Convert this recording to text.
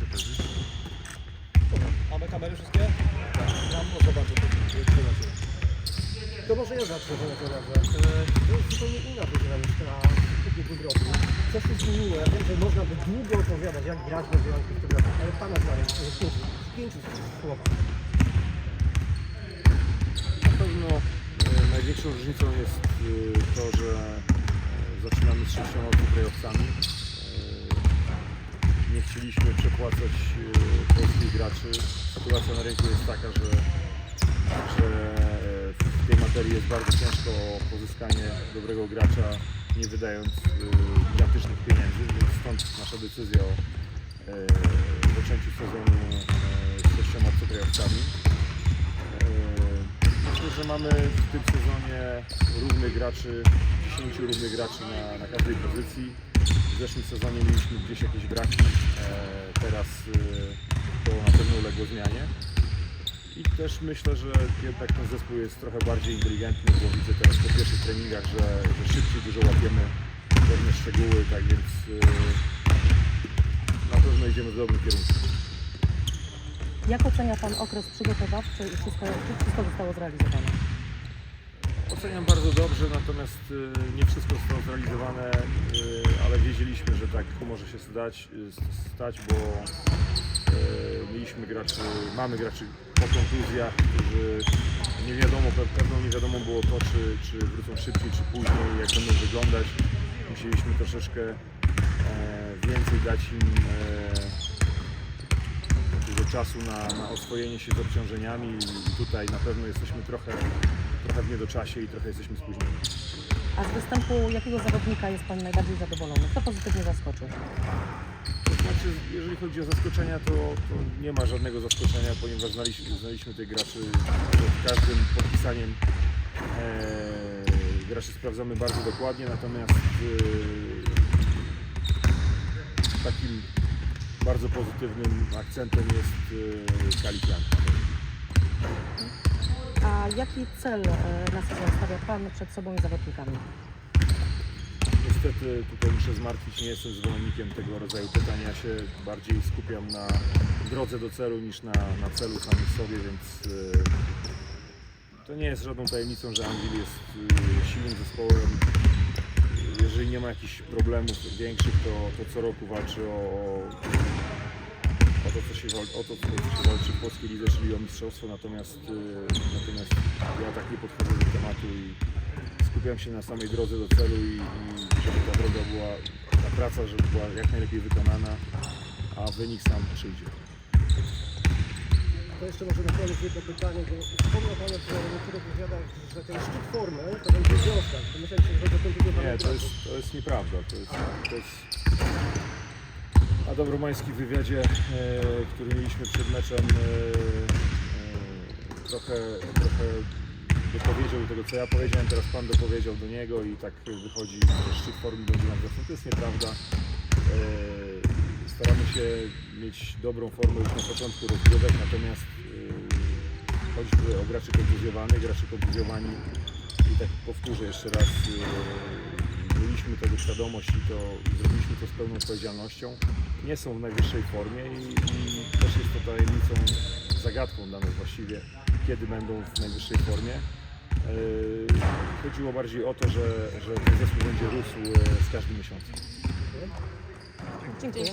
gotowi. Mamy kamery wszystkie? Mam, no zobaczę, to jest. To może ja zacznę że to razie. E, To jest zupełnie inna ta w ubiegłym roku. Co się zmieniło? Ja wiem, że można by długo opowiadać, jak grać będzie Janku w tym roku, ale Pana zdaniem, w pięciu, w pięciu słowach. Na pewno e, największą różnicą jest e, to, że e, zaczynamy z sześcioma play-offsami. Nie chcieliśmy przepłacać e, polskich graczy. Sytuacja na rynku jest taka, że, że e, w tej materii jest bardzo ciężko pozyskanie dobrego gracza, nie wydając e, gigantycznych pieniędzy, więc stąd nasza decyzja o zaczęciu sezonu z sześcioma. Eee, Myślę, że mamy w tym sezonie równych graczy, 10 równych graczy na, na każdej pozycji. W zeszłym sezonie mieliśmy gdzieś jakieś braki, eee, teraz eee, to na pewno uległo zmianie. I też myślę, że jednak ten zespół jest trochę bardziej inteligentny, bo widzę teraz po pierwszych treningach, że, że szybciej dużo łapiemy pewne szczegóły, tak więc eee, na pewno idziemy w dobrym kierunku. Jak ocenia Pan okres przygotowawczy i wszystko, wszystko zostało zrealizowane? Oceniam bardzo dobrze, natomiast y, nie wszystko zostało zrealizowane, y, ale wiedzieliśmy, że tak może się stać, y, stać bo mieliśmy graczy, mamy graczy po kontuzjach, którzy nie wiadomo, pe- pewną niewiadomą było to, czy, czy wrócą szybciej, czy później, jak będą wyglądać. Musieliśmy troszeczkę e, więcej dać im e, takiego czasu na, na oswojenie się z obciążeniami i tutaj na pewno jesteśmy trochę, trochę w niedoczasie i trochę jesteśmy spóźnieni. A z występu jakiego zawodnika jest Pan najbardziej zadowolony? Kto pozytywnie zaskoczył? To znaczy, jeżeli chodzi o zaskoczenia, to, to nie ma żadnego zaskoczenia, ponieważ znaliśmy, znaliśmy tych graczy przed każdym podpisaniem. E, graczy sprawdzamy bardzo dokładnie, natomiast e, takim bardzo pozytywnym akcentem jest e, Kali Pianka. Jaki cel e, na sezon stawia Pan przed sobą i zawodnikami? Niestety tutaj muszę zmartwić, nie jestem zwolennikiem tego rodzaju pytań. Ja się bardziej skupiam na drodze do celu niż na, na celu samym sobie, więc e, to nie jest żadną tajemnicą, że Anvil jest e, silnym zespołem. Jeżeli nie ma jakichś problemów większych, to, to co roku walczy o, o, to, co się, o to, co się walczy w polskiej lidze, czyli o mistrzostwo. Natomiast, natomiast nie podchodzę do tematu i skupiam się na samej drodze do celu i, i żeby ta droga była, ta praca, żeby była jak najlepiej wykonana, a wynik sam przyjdzie. To jeszcze może na koniec jedno pytanie, bo wspomniał Pan w niektórych wywiadach, że ten szczyt formy to będzie wiosna. To myślałem, że będzie Pan Nie, to jest, to jest nieprawda. To jest, to jest... Na Dobromańskim wywiadzie, e, który mieliśmy przed meczem, e, e, trochę, trochę dopowiedział do tego, co ja powiedziałem, teraz Pan dopowiedział do niego i tak wychodzi, szczyt formy będzie na wiosnę. To jest nieprawda. E, staramy się mieć dobrą formę już na początku rozgrywek, natomiast e, chodzi o graczy kontuzjowanych, gracze kontuzjowani i tak powtórzę jeszcze raz, yy, mieliśmy tego świadomość i to zrobiliśmy to z pełną odpowiedzialnością. Nie są w najwyższej formie i, i też jest to tajemnicą, zagadką dla nas właściwie, kiedy będą w najwyższej formie. Yy, Chodziło bardziej o to, że, że ten zespół będzie rósł yy, z każdym miesiącem. Dziękuję.